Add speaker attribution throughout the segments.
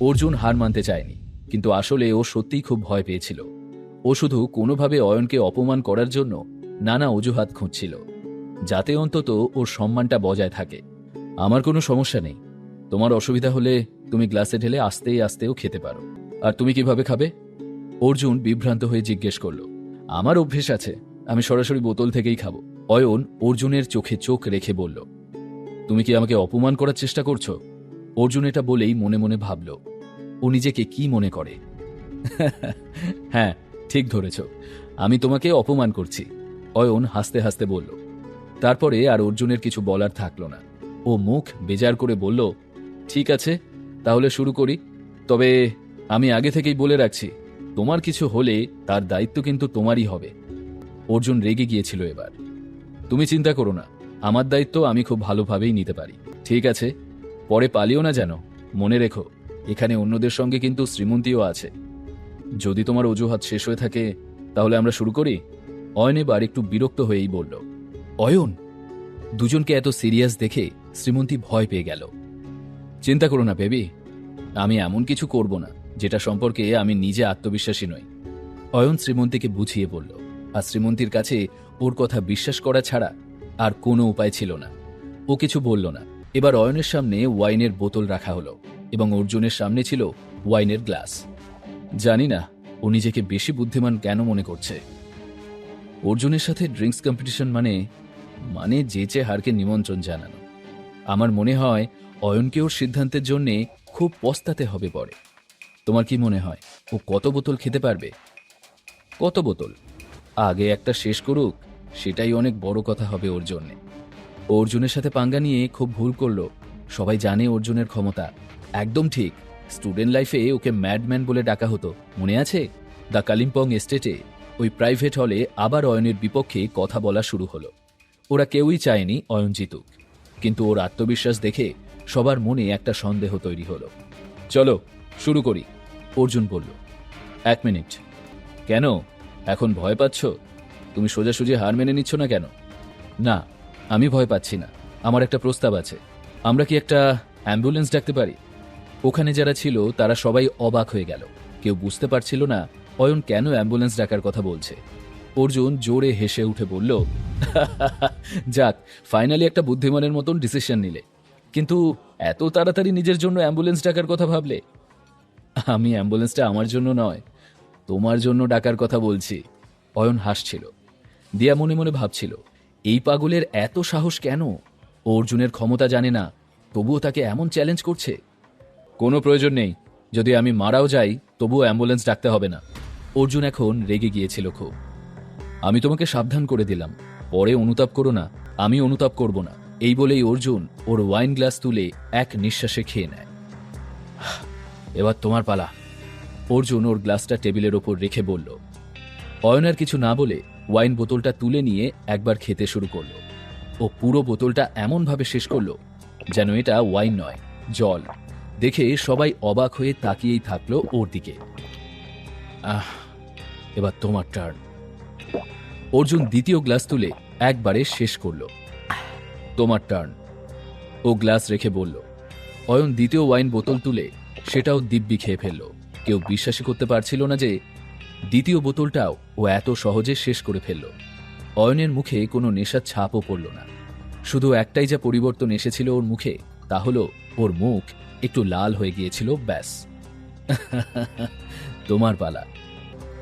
Speaker 1: অর্জুন হার মানতে চায়নি, কিন্তু আসলে ও সত্যিই খুব ভয় পেয়েছিল। ও শুধু কোনোভাবে অয়নকে অপমান করার জন্য নানা অজুহাত খুঁজছিল, যাতে অন্তত ওর সম্মানটা বজায় থাকে। আমার কোনো সমস্যা নেই। তোমার অসুবিধা হলে তুমি গ্লাসে ঢেলে আস্তে আস্তেও খেতে পারো। আর তুমি কীভাবে খাবে? অর্জুন বিভ্রান্ত হয়ে জিজ্ঞেস করল, আমার অভ্যেস আছে, আমি সরাসরি বোতল থেকেই খাব। অয়ন অর্জুনের চোখে চোখ রেখে বলল, তুমি কি আমাকে অপমান করার চেষ্টা করছ? অর্জুন এটা বলেই মনে মনে ভাবল ও নিজেকে কি মনে করে? হ্যাঁ ঠিক ধরেছ। আমি তোমাকে অপমান করছি। অয়ন হাসতে হাসতে বলল। তারপরে আর অর্জুনের কিছু বলার থাকল না। ও মুখ বেজার করে বলল, ঠিক আছে, তাহলে শুরু করি। তবে আমি আগে থেকেই বলে রাখছি, তোমার কিছু হলে তার দায়িত্ব কিন্তু তোমারই হবে। অর্জুন রেগে গিয়েছিল এবার। তুমি চিন্তা করো না, আমার দায়িত্ব আমি খুব ভালোভাবেই নিতে পারি। ঠিক আছে, পরে পালিও না যেন, মনে রেখো। এখানে অন্যদের সঙ্গে কিন্তু শ্রীমন্তীও আছে। যদি তোমার অজুহাত শেষ হয়ে থাকে, তাহলে আমরা শুরু করি? অয়ন এবার একটু বিরক্ত হয়েই বলল, অয়ন, দুজনকে এত সিরিয়াস দেখে শ্রীমন্তী ভয় পেয়ে গেল। চিন্তা করো না, বেবি, আমি এমন কিছু করব না, যেটা সম্পর্কে আমি নিজে আত্মবিশ্বাসী নই। অয়ন শ্রীমন্তীকে বুঝিয়ে বলল, আর শ্রীমন্তীর কাছে ওর কথা বিশ্বাস করা ছাড়া আর কোনো উপায় ছিল না। ও কিছু বলল না। এবার অয়নের সামনে ওয়াইনের বোতল রাখা হলো। এবং অর্জুনের সামনে ছিল ওয়াইনের গ্লাস। জানি না, ও নিজেকে বেশি বুদ্ধিমান কেন মনে করছে। অর্জুনের সাথে ড্রিঙ্কস কম্পিটিশন মানে মানে যেচে হারকে নিমন্ত্রণ জানানো। আমার মনে হয়, অয়নকে ওর সিদ্ধান্তের জন্যে খুব পস্তাতে হবে পরে। তোমার কি মনে হয়, ও কত বোতল খেতে পারবে? কত বোতল? আগে একটা শেষ করুক, সেটাই অনেক বড় কথা হবে ওর জন্যে। অর্জুনের সাথে পাঙ্গা নিয়ে খুব ভুল করল। সবাই জানে অর্জুনের ক্ষমতা। একদম ঠিক। স্টুডেন্ট লাইফে ওকে ম্যাডম্যান বলে ডাকা হতো। মনে আছে? দ্য কালিম্পং এস্টেটে ওই প্রাইভেট হলে আবার অয়নের বিপক্ষে কথা বলা শুরু হলো। ওরা কেউই চায়নি অয়ন জিতুক। কিন্তু ওর আত্মবিশ্বাস দেখে সবার মনে একটা সন্দেহ তৈরি হলো। চলো, শুরু করি। অর্জুন বলল, এক মিনিট। কেন? এখন ভয় পাচ্ছ? তুমি সোজাসুজি হার মেনে নিচ্ছ না কেন? না, আমি ভয় পাচ্ছি না। আমার একটা প্রস্তাব আছে। আমরা কি একটা অ্যাম্বুলেন্স ডাকতে পারি? ওখানে যারা ছিল, তারা সবাই অবাক হয়ে গেল। কেউ বুঝতে পারছিল না, অয়ন কেন অ্যাম্বুলেন্স ডাকার কথা বলছে। অর্জুন জোরে হেসে উঠে বলল যাক ফাইনালি একটা বুদ্ধিমানের মতন ডিসিশন নিলে। কিন্তু এত তাড়াতাড়ি নিজের জন্য অ্যাম্বুলেন্স ডাকার কথা ভাবলে? আমি অ্যাম্বুলেন্সটা আমার জন্য নয়, তোমার জন্য ডাকার কথা বলছি। অয়ন হাসছিল। দিয়া মনে মনে ভাবছিল, এই পাগলের এত সাহস কেন? অর্জুনের ক্ষমতা জানে না, তবুও তাকে এমন চ্যালেঞ্জ করছে? কোনো প্রয়োজন নেই। যদি আমি মারাও যাই, তবুও অ্যাম্বুলেন্স ডাকতে হবে না। অর্জুন এখন রেগে গিয়েছিল খুব। আমি তোমাকে সাবধান করে দিলাম। পরে অনুতাপ করো না। আমি অনুতাপ করব না। এই বলেই অর্জুন ওর ওয়াইন গ্লাস তুলে এক নিঃশ্বাসে খেয়ে নেয়। এবার তোমার পালা। অর্জুন ওর গ্লাসটা টেবিলের ওপর রেখে বলল, অয়নার কিছু না বলে ওয়াইন বোতলটা তুলে নিয়ে একবার খেতে শুরু করল। ও পুরো বোতলটা এমনভাবে শেষ করল যেন এটা ওয়াইন নয়, জল। দেখে সবাই অবাক হয়ে তাকিয়েই থাকল ওর দিকে। আহ, এবার তোমার টার্ন অর্জুন দ্বিতীয় গ্লাস তুলে একবারে শেষ করল। তোমার টার্ন ও গ্লাস রেখে বলল, অয়ন দ্বিতীয় ওয়াইন বোতল তুলে সেটাও দিব্যি খেয়ে ফেলল। কেউ বিশ্বাসই করতে পারছিল না যে দ্বিতীয় বোতলটাও ও এত সহজে শেষ করে ফেলল। অয়নের মুখে কোনো নেশার ছাপও পড়ল না। শুধু একটাই যা পরিবর্তন এসেছিল ওর মুখে তা হলো, ওর মুখ একটু লাল হয়ে গিয়েছিল, ব্যাস। তোমার পালা।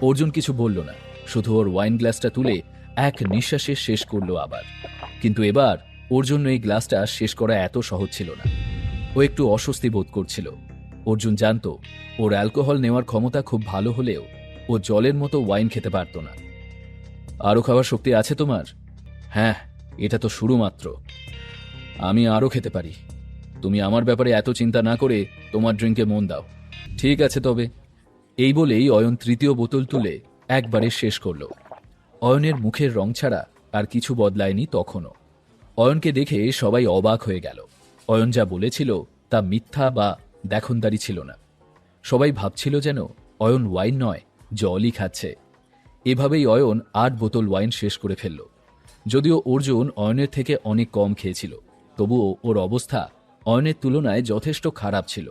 Speaker 1: অর্জুন কিছু বলল না, শুধু ওর ওয়াইন গ্লাসটা তুলে এক নিঃশ্বাসে শেষ করল আবার। কিন্তু এবার ওর জন্য এই গ্লাসটা শেষ করা এত সহজ ছিল না। ও একটু অস্বস্তি বোধ করছিল। অর্জুন জানত, ওর অ্যালকোহল নেওয়ার ক্ষমতা খুব ভালো হলেও ও জলের মতো ওয়াইন খেতে পারত না। আরও খাওয়ার শক্তি আছে তোমার? হ্যাঁ এটা তো শুরু মাত্র আমি আরও খেতে পারি। তুমি আমার ব্যাপারে এত চিন্তা না করে তোমার ড্রিঙ্কে মন দাও। ঠিক আছে তবে। এই বলেই অয়ন তৃতীয় বোতল তুলে একবারে শেষ করল। অয়নের মুখের রং ছাড়া আর কিছু বদলায়নি তখনও। অয়নকে দেখে সবাই অবাক হয়ে গেল। অয়ন যা বলেছিল তা মিথ্যা বা দেখনদারি ছিল না। সবাই ভাবছিল যেন অয়ন ওয়াইন নয়, জলই খাচ্ছে। এভাবেই অয়ন আট বোতল ওয়াইন শেষ করে ফেলল। যদিও অর্জুন অয়নের থেকে অনেক কম খেয়েছিল, তবুও ওর অবস্থা অয়নের তুলনায় যথেষ্ট খারাপ ছিল।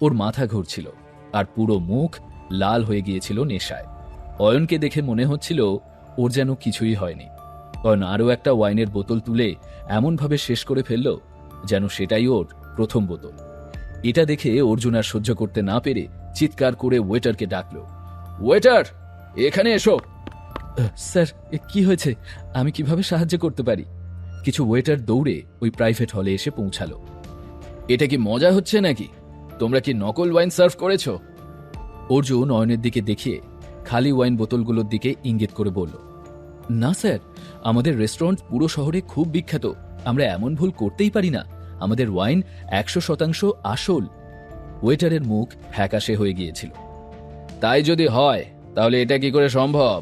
Speaker 1: ওর মাথা ঘুরছিল আর পুরো মুখ লাল হয়ে গিয়েছিল নেশায়। অয়নকে দেখে মনে হচ্ছিল ওর যেন কিছুই হয়নি। অয়ন আরও একটা ওয়াইনের বোতল তুলে এমনভাবে শেষ করে ফেলল যেন সেটাই ওর প্রথম বোতল। এটা দেখে অর্জুন আর সহ্য করতে না পেরে চিৎকার করে ওয়েটারকে ডাকলো ওয়েটার এখানে এসো। স্যার কি হয়েছে? আমি কীভাবে সাহায্য করতে পারি? কিছু ওয়েটার দৌড়ে ওই প্রাইভেট হলে এসে পৌঁছালো। এটা কি মজা হচ্ছে নাকি? তোমরা কি নকল ওয়াইন সার্ভ করেছ? অর্জুন অয়নের দিকে দেখিয়ে খালি ওয়াইন বোতলগুলোর দিকে ইঙ্গিত করে বলল, না স্যার, আমাদের রেস্টুরেন্ট পুরো শহরে খুব বিখ্যাত। আমরা এমন ভুল করতেই পারি না। আমাদের ওয়াইন একশো শতাংশ আসল। ওয়েটারের মুখ ফ্যাকাশে হয়ে গিয়েছিল। তাই যদি হয়, তাহলে এটা কি করে সম্ভব?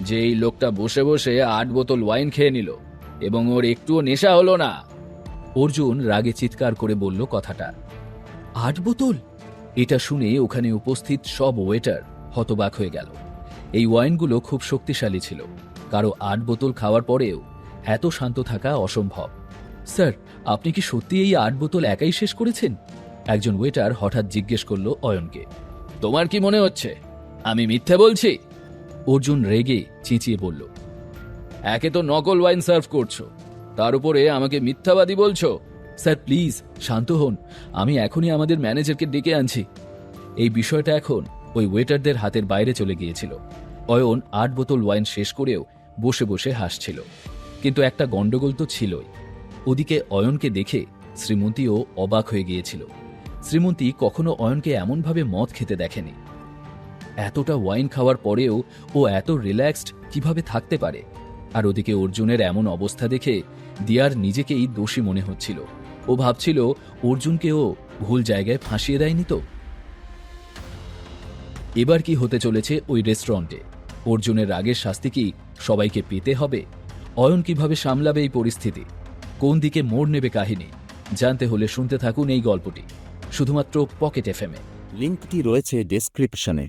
Speaker 1: যে এই লোকটা বসে বসে আট বোতল ওয়াইন খেয়ে নিল এবং ওর একটুও নেশা হলো না। অর্জুন রাগে চিৎকার করে বলল কথাটা। আট বোতল? এটা শুনে ওখানে উপস্থিত সব ওয়েটার হতবাক হয়ে গেল। এই ওয়াইনগুলো খুব শক্তিশালী ছিল। কারও আট বোতল খাওয়ার পরেও এত শান্ত থাকা অসম্ভব। স্যার, আপনি কি সত্যি এই আট বোতল একাই শেষ করেছেন? একজন ওয়েটার হঠাৎ জিজ্ঞেস করল অয়নকে। তোমার কি মনে হচ্ছে? আমি মিথ্যে বলছি? অর্জুন রেগে চেঁচিয়ে বলল, একে তো নকল ওয়াইন সার্ভ করছ। তার উপরে আমাকে মিথ্যাবাদী বলছো? স্যার, প্লিজ, শান্ত হন। আমি এখনই আমাদের ম্যানেজারকে ডেকে আনছি। এই বিষয়টা এখন ওই ওয়েটারদের হাতের বাইরে চলে গিয়েছিল। অয়ন আট বোতল ওয়াইন শেষ করেও বসে বসে হাসছিল। কিন্তু একটা গণ্ডগোল তো ছিলই। ওদিকে অয়নকে দেখে শ্রীমতীও অবাক হয়ে গিয়েছিল। শ্রীমন্তী কখনো অয়নকে এমনভাবে মদ খেতে দেখেনি। এতটা ওয়াইন খাওয়ার পরেও ও এত রিল্যাক্সড কীভাবে থাকতে পারে? আর ওদিকে অর্জুনের এমন অবস্থা দেখে দিয়ার নিজেকেই দোষী মনে হচ্ছিল। ও ভাবছিল, অর্জুনকেও ভুল জায়গায় ফাঁসিয়ে দেয়নি তো? এবার কি হতে চলেছে ওই রেস্টুরেন্টে অর্জুনের রাগের শাস্তি কি সবাইকে পেতে হবে? অয়ন কীভাবে সামলাবে এই পরিস্থিতি? কোন দিকে মোড় নেবে কাহিনী? জানতে হলে শুনতে থাকুন এই গল্পটি, শুধুমাত্র পকেট এফএমে
Speaker 2: লিঙ্কটি রয়েছে ডেসক্রিপশনে